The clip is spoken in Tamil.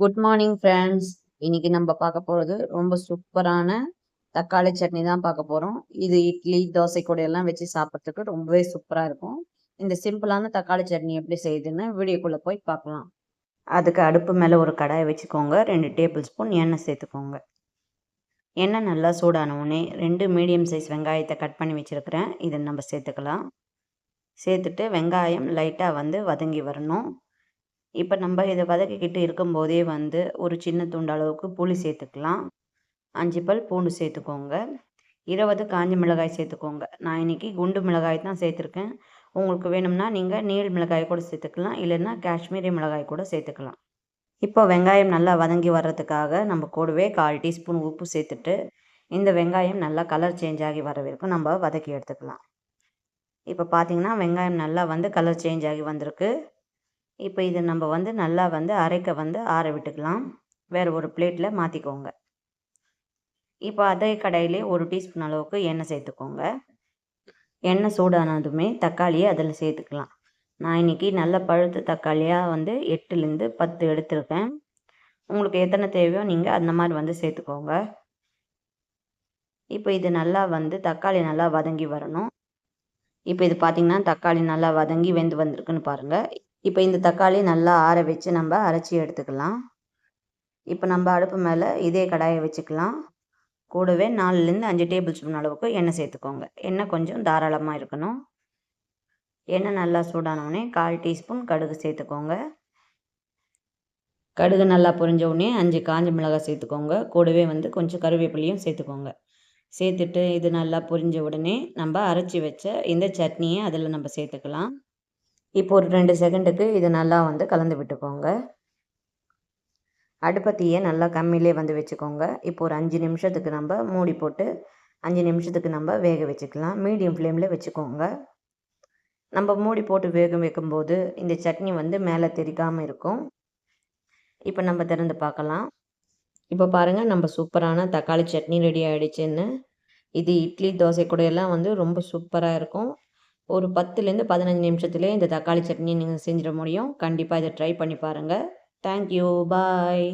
குட் மார்னிங் ஃப்ரெண்ட்ஸ் இன்னைக்கு நம்ம பார்க்க போகிறது ரொம்ப சூப்பரான தக்காளி சட்னி தான் பார்க்க போகிறோம் இது இட்லி தோசை கூட எல்லாம் வச்சு சாப்பிட்றதுக்கு ரொம்பவே சூப்பராக இருக்கும். இந்த சிம்பிளான தக்காளி சட்னி எப்படி செய்யுதுன்னு வீடியோக்குள்ளே போய் பார்க்கலாம். அதுக்கு அடுப்பு மேலே ஒரு கடாயை வச்சுக்கோங்க. ரெண்டு டேபிள் ஸ்பூன் எண்ணெய் சேர்த்துக்கோங்க. எண்ணெய் நல்லா சூடான உடனே ரெண்டு மீடியம் சைஸ் வெங்காயத்தை கட் பண்ணி வச்சுருக்கிறேன். இதை நம்ம சேர்த்துக்கலாம். சேர்த்துட்டு வெங்காயம் லைட்டாக வந்து வதங்கி வரணும். இப்போ நம்ம இதை வதக்கிக்கிட்டு இருக்கும்போதே வந்து ஒரு சின்ன துண்டு அளவுக்கு புளி சேர்த்துக்கலாம். அஞ்சு பல் பூண்டு சேர்த்துக்கோங்க. இருபது காஞ்ச மிளகாய் சேர்த்துக்கோங்க. நான் இன்றைக்கி குண்டு மிளகாய் தான் சேர்த்துருக்கேன். உங்களுக்கு வேணும்னா நீங்கள் நீள் மிளகாய் கூட சேர்த்துக்கலாம். இல்லைன்னா காஷ்மீரி மிளகாய் கூட சேர்த்துக்கலாம். இப்போ வெங்காயம் நல்லா வதங்கி வர்றதுக்காக நம்ம கூடவே கால் டீஸ்பூன் உப்பு சேர்த்துட்டு இந்த வெங்காயம் நல்லா கலர் சேஞ்ச் ஆகி வர வரைக்கும் நம்ம வதக்கி எடுத்துக்கலாம். இப்போ பார்த்திங்கன்னா வெங்காயம் நல்லா வந்து கலர் சேஞ்ச் ஆகி வந்திருக்கு. இப்போ இது நம்ம வந்து நல்லா வந்து அரைக்க வந்து ஆற விட்டுக்கலாம். வேறு ஒரு பிளேட்டில் மாற்றிக்கோங்க இப்போ அதே கடையிலே ஒரு டீஸ்பூன் அளவுக்கு எண்ணெய் சேர்த்துக்கோங்க. எண்ணெய் சூடானதுமே தக்காளியை அதில் சேர்த்துக்கலாம். நான் இன்றைக்கி நல்ல பழுத்த தக்காளியாக வந்து எட்டுலேருந்து பத்து எடுத்திருக்கேன். உங்களுக்கு எத்தனை தேவையோ நீங்கள் அந்த மாதிரி வந்து சேர்த்துக்கோங்க. இப்போ இது நல்லா வந்து தக்காளி நல்லா வதங்கி வரணும். இப்போ இது பார்த்திங்கன்னா தக்காளி நல்லா வதங்கி வெந்து வந்திருக்குன்னு பாருங்கள் இப்போ இந்த தக்காளி நல்லா ஆற வச்சு நம்ம அரைச்சி எடுத்துக்கலாம். இப்போ நம்ம அடுப்பு மேலே இதே கடாயை வச்சுக்கலாம். கூடவே நாலுலேருந்து அஞ்சு டேபிள் ஸ்பூன் அளவுக்கு எண்ணெய் சேர்த்துக்கோங்க. எண்ணெய் கொஞ்சம் தாராளமாக இருக்கணும். எண்ணெய் நல்லா சூடானவுடனே கால் டீஸ்பூன் கடுகு சேர்த்துக்கோங்க. கடுகு நல்லா பொரிஞ்ச உடனே அஞ்சு காஞ்ச மிளகாய் சேர்த்துக்கோங்க. கூடவே வந்து கொஞ்சம் கருவேப்பிலையும் சேர்த்துக்கோங்க. சேர்த்துட்டு இது நல்லா பொரிஞ்ச உடனே நம்ம அரைச்சி வச்ச இந்த சட்னியை அதில் நம்ம சேர்த்துக்கலாம். இப்போ ஒரு ரெண்டு செகண்டுக்கு இதை நல்லா வந்து கலந்து விட்டுக்கோங்க. அடுப்பத்தியை நல்லா கம்மியிலே வந்து வச்சுக்கோங்க. இப்போ ஒரு அஞ்சு நிமிஷத்துக்கு நம்ம மூடி போட்டு அஞ்சு நிமிஷத்துக்கு நம்ம வேக வச்சுக்கலாம். மீடியம் ஃப்ளேமில் வச்சுக்கோங்க. நம்ம மூடி போட்டு வேக வைக்கும்போது இந்த சட்னி வந்து மேலே தெரிக்காமல் இருக்கும். இப்போ நம்ம திறந்து பார்க்கலாம். இப்போ பாருங்கள் நம்ம சூப்பரான தக்காளி சட்னி ரெடி ஆகிடுச்சுன்னு இது இட்லி தோசை கூட எல்லாம் வந்து ரொம்ப சூப்பராக இருக்கும். ஒரு பத்துலேருந்து பதினஞ்சு நிமிஷத்துலேயே இந்த தக்காளி சட்னி நீங்கள் செஞ்சிட முடியும். கண்டிப்பாக இதை ட்ரை பண்ணி பாருங்கள் தேங்க்யூ பாய்